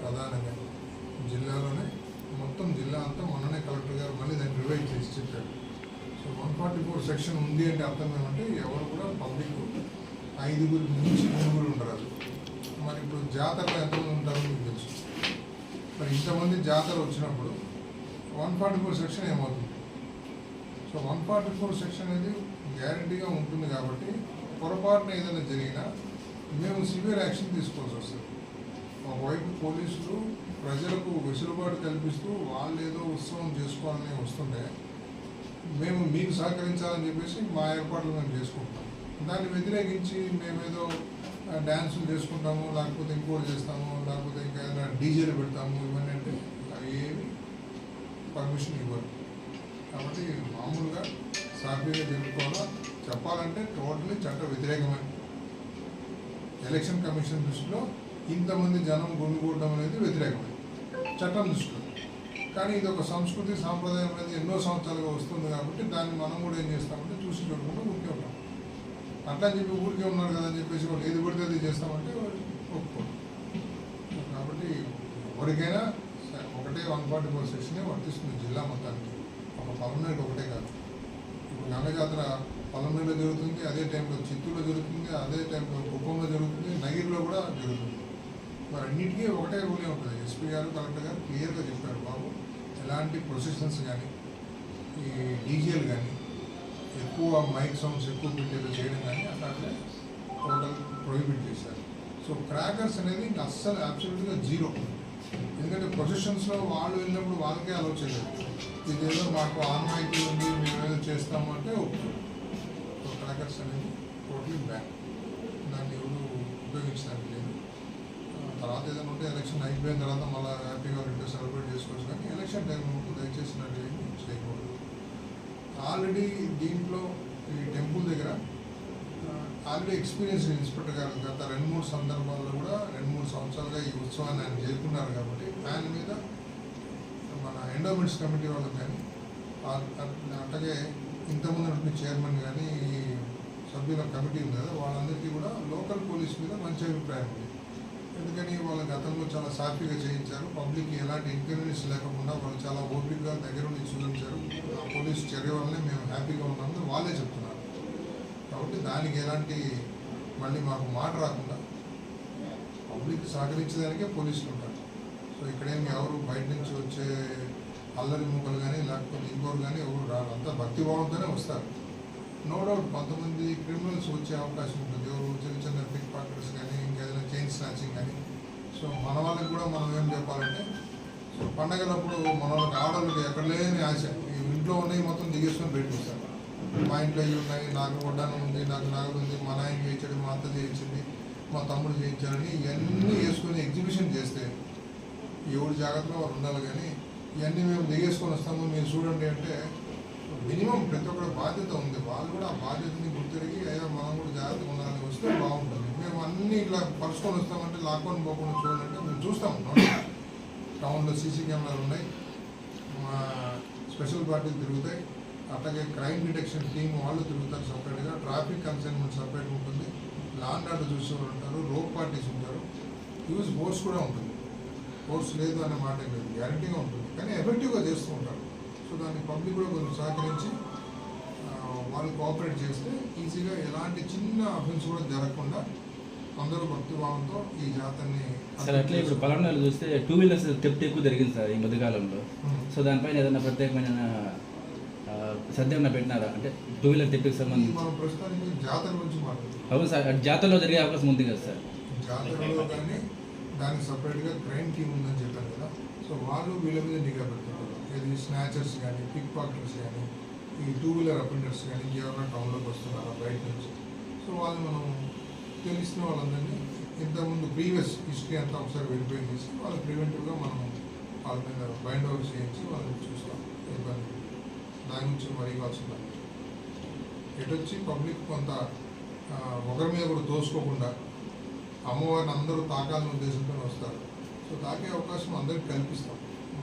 ప్రధానంగా. జిల్లాలోనే మొత్తం జిల్లా అంతా మొన్ననే కలెక్టర్ గారు మళ్ళీ దాన్ని రివైవ్ చేసి చెప్పారు. So one forty four section ఉంది అంటే అర్థం ఏమంటే ఎవరు కూడా పబ్లిక్ ఐదుగురు మించి మూడుగురు ఉండరాదు. మరి ఇప్పుడు జాతరలో ఎంతమంది ఉంటారో మీకు తెలుసు. మరి ఇంతమంది జాతర వచ్చినప్పుడు వన్ ఫార్టీ ఫోర్ సెక్షన్ ఏమవుతుంది? So one forty four section అనేది గ్యారంటీగా ఉంటుంది కాబట్టి పొరపాటున ఏదైనా జరిగినా మేము సివియర్ యాక్షన్ తీసుకోవాల్సి వస్తుంది. ఒకవైపు పోలీసులు ప్రజలకు వెసులుబాటు కల్పిస్తూ వాళ్ళు ఏదో ఉత్సవం చేసుకోవాలని వస్తుంటే మేము మీకు సహకరించాలని చెప్పేసి మా ఏర్పాట్లు మేము చేసుకుంటాం. దాన్ని వ్యతిరేకించి మేమేదో డ్యాన్సులు చేసుకుంటాము లేకపోతే ఇంకోటి చేస్తాము లేకపోతే ఇంకా ఏదైనా డీజేలు పెడతాము ఇవన్నీ అంటే అవి ఏమి పర్మిషన్ ఇవ్వరు. కాబట్టి మామూలుగా సాఫీగా జరుపుకోవాలా? చెప్పాలంటే టోటలీ చట్ట వ్యతిరేకమే. ఎలక్షన్ కమిషన్ దృష్టిలో ఇంతమంది జనం గుండుకోవడం అనేది వ్యతిరేకమే. చట్టం దృష్టిలో. కానీ ఇది ఒక సంస్కృతి సాంప్రదాయం అనేది ఎన్నో సంవత్సరాలుగా వస్తుంది కాబట్టి దాన్ని మనం కూడా ఏం చేస్తామంటే చూసి చూడకుండా ఊరికే ఉంటాం. అట్లా చెప్పి ఊరికే ఉన్నారు కదా అని చెప్పేసి వాళ్ళు ఏది పడితే అది చేస్తామంటే వాళ్ళు ఒప్పుకోరు. కాబట్టి ఎవరికైనా ఒకటే వన్ ఫార్టీ ఫోర్ సెక్షనే వర్తిస్తుంది జిల్లా మొత్తానికి. ఒక పలమనేరు ఒకటే కాదు. ఇప్పుడు గంగజాతర జాతర జరుగుతుంది అదే టైంలో చిత్తూరులో జరుగుతుంది అదే టైంలో కుప్పంలో జరుగుతుంది నగిరిలో కూడా జరుగుతుంది. మరి అన్నిటికీ ఒకటే రూలే ఉంటుంది. ఎస్పీ గారు కలెక్టర్ గారు క్లియర్గా చెప్పారు బాబు ఎలాంటి ప్రొసెషన్స్ కానీ ఈ డీజేలు కానీ ఎక్కువ మైక్ సౌండ్స్ ఎక్కువ పెట్టేది చేయడం కానీ అట్లాంటి టోటల్ ప్రొహిబిట్ చేశారు. సో క్రాకర్స్ అనేది ఇంకా అస్సలు అబ్సల్యూట్గా జీరో ఎందుకంటే ప్రొసెషన్స్లో వాళ్ళు వెళ్ళినప్పుడు వాళ్ళకే అలౌ చేయలేదు. ఇదేదో మాకు ఆన్మైకి ఉంది మేము ఏదో చేస్తాము అంటే సో క్రాకర్స్ అనేది టోటలీ బ్యాక్ దాన్ని ఎవరు ఉపయోగించడానికి లేదు. తర్వాత ఏదైనా ఉంటే ఎలక్షన్ అయిపోయిన తర్వాత మళ్ళీ హ్యాపీగా రెండు సెలబ్రేట్ చేసుకోవచ్చు. కానీ ఎలక్షన్ టైం ముందు దయచేసి నాకు ఆల్రెడీ దీంట్లో ఈ టెంపుల్ దగ్గర ఆల్రెడీ ఎక్స్పీరియన్స్ ఇన్స్పెక్టర్ గారు గత రెండు మూడు సందర్భాల్లో కూడా రెండు మూడు సంవత్సరాలుగా ఈ ఉత్సవాన్ని ఆయన చేరుకున్నారు కాబట్టి ఆయన మీద మన ఎండోమెంట్స్ కమిటీ వాళ్ళకి కానీ అట్లాగే ఇంతకుముందు ఉన్న చైర్మన్ కానీ ఈ సభ్యుల కమిటీ ఉంది కదా వాళ్ళందరికీ కూడా లోకల్ పోలీస్ మీద మంచి అభిప్రాయం ఉంది. ఎందుకని వాళ్ళ గతంలో చాలా సాఫీగా చేయించారు. పబ్లిక్ ఎలాంటి ఇన్కన్వీనియన్స్ లేకుండా వాళ్ళు చాలా ఓపిక్గా దగ్గర ఉండి చూపించారు. ఆ పోలీస్ చర్య వల్లనే మేము హ్యాపీగా ఉన్నామని వాళ్ళే చెప్తున్నారు. కాబట్టి దానికి ఎలాంటి మళ్ళీ మాకు మాట రాకుండా పబ్లిక్ సహకరించడానికే పోలీసులు ఉంటారు. సో ఇక్కడేమి ఎవరు బయట నుంచి వచ్చే అల్లరి మూకలు కానీ లేకపోతే ఇంకోరు కానీ ఎవరు రారు. అంతా భక్తిభావంతోనే వస్తారు. నో డౌట్ కొంతమంది క్రిమినల్స్ వచ్చే అవకాశం ఉంటుంది. ఎవరు చిన్న చిన్న పిక్ పాకెట్స్ కానీ ఇంకేదైనా చైన్ స్నాచింగ్ కానీ. సో మన వాళ్ళకి కూడా మనం ఏం చెప్పాలంటే సో పండగలప్పుడు మన వాళ్ళకి ఆడవాళ్ళకి ఎక్కడ లేని ఆశ. ఈ ఇంట్లో ఉన్నాయి మొత్తం దిగేసుకొని పెట్టుకొస్తారు మా ఇంట్లో ఇవి ఉన్నాయి నాకు వడ్డానం ఉంది నాకు నగలు ఉంది మా నాయన చేయించాడు మా అత్త చేయించింది మా తమ్ముడు చేయించాడని ఇవన్నీ వేసుకొని ఎగ్జిబిషన్ చేస్తే ఎవరి జాగ్రత్తలో వాళ్ళు ఉండాలి కానీ ఇవన్నీ మేము దిగేసుకొని వస్తాము. మీరు చూడండి అంటే మినిమం ప్రతి ఒక్కరు బాధ్యత ఉంది. వాళ్ళు కూడా ఆ బాధ్యతని గుర్తిరిగి అయ్యా మనం కూడా జాగ్రత్తగా ఉండాలని వస్తే బాగుంటుంది. మేము అన్నీ ఇట్లా పరుచుకొని వస్తామంటే లాక్డౌన్ పోకుండా చూడాలంటే మేము చూస్తాం. టౌన్లో సీసీ కెమెరాలు ఉన్నాయి. మా స్పెషల్ పార్టీలు తిరుగుతాయి. అట్లాగే క్రైమ్ డిటెక్షన్ టీం వాళ్ళు తిరుగుతారు సపరేట్గా. ట్రాఫిక్ కన్సైన్మెంట్ సపరేట్ ఉంటుంది. లాండ్ ఆర్డర్ చూసేవాళ్ళు ఉంటారు. రోడ్ పార్టీస్ ఉంటారు. యూజ్ ఫోర్స్ కూడా ఉంటుంది. ఫోర్స్ లేదు అనే మాట లేదు. గ్యారంటీగా ఉంటుంది. కానీ ఎఫెక్టివ్గా చేస్తూ ఉంటారు. సో దాన్ని పబ్లిక్ కూడా కొంచెం సహకరించి వాళ్ళు కోఆపరేట్ చేస్తే ఈజీగా ఎలాంటి చిన్న అఫెన్స్ కూడా జరగకుండా అందరూ భక్తిభావంతో ఈ జాతరని సార్ అట్లే ఇప్పుడు పలమనేరు చూస్తే టూ వీలర్స్ థెఫ్ట్ ఎక్కువ జరిగింది సార్ ఈ మధ్యకాలంలో. ఉమ్. సో దానిపైన ఏదైనా ప్రత్యేకమైన ఏమైనా పెట్టినారా? అంటే టూ వీలర్ ఈ సంబంధించి. మనం ప్రస్తుతానికి జాతర గురించి మాట్లాడుతున్నాం. అవును సార్ జాతరలో జరిగే అవకాశం ఉంది కదా సార్. జాతరలో కానీ దానికి సపరేట్గా క్రైమ్ టీమ్ ఉందని చెప్పారు కదా. సో వాళ్ళు వీళ్ళ మీద నిఘా పెడుతున్నారు ఏది స్నాచర్స్ కానీ పిక్ పాకెట్స్ కానీ ఈ టూ వీలర్ అపెండర్స్ కానీ ఇంకెవరైనా టౌన్లోకి వస్తున్నారా బయట నుంచి? సో వాళ్ళు మనం తెలిసిన వాళ్ళందరినీ ఇంతకుముందు ప్రీవియస్ హిస్టరీ అంతా ఒకసారి వెరిఫై చేసి వాళ్ళు ప్రివెంటివ్గా మనం వాళ్ళ మీద బైండ్ ఓవర్ చేయించి వాళ్ళని చూస్తాం. ఇబ్బంది దాని గురించి మరీ ఎటు ఎటొచ్చి పబ్లిక్ కొంత ఒకరి మీద కూడా దోసుకోకుండా అమ్మవారిని అందరూ తాకాలని ఉద్దేశంతో వస్తారు. సో తాకే అవకాశం అందరికి కల్పిస్తాం.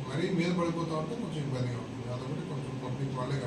మరీ మీద పడిపోతా ఉంటే కొంచెం ఇబ్బందిగా ఉంటుంది. అదొకటి కొంచెం పబ్లిక్ వాళ్ళే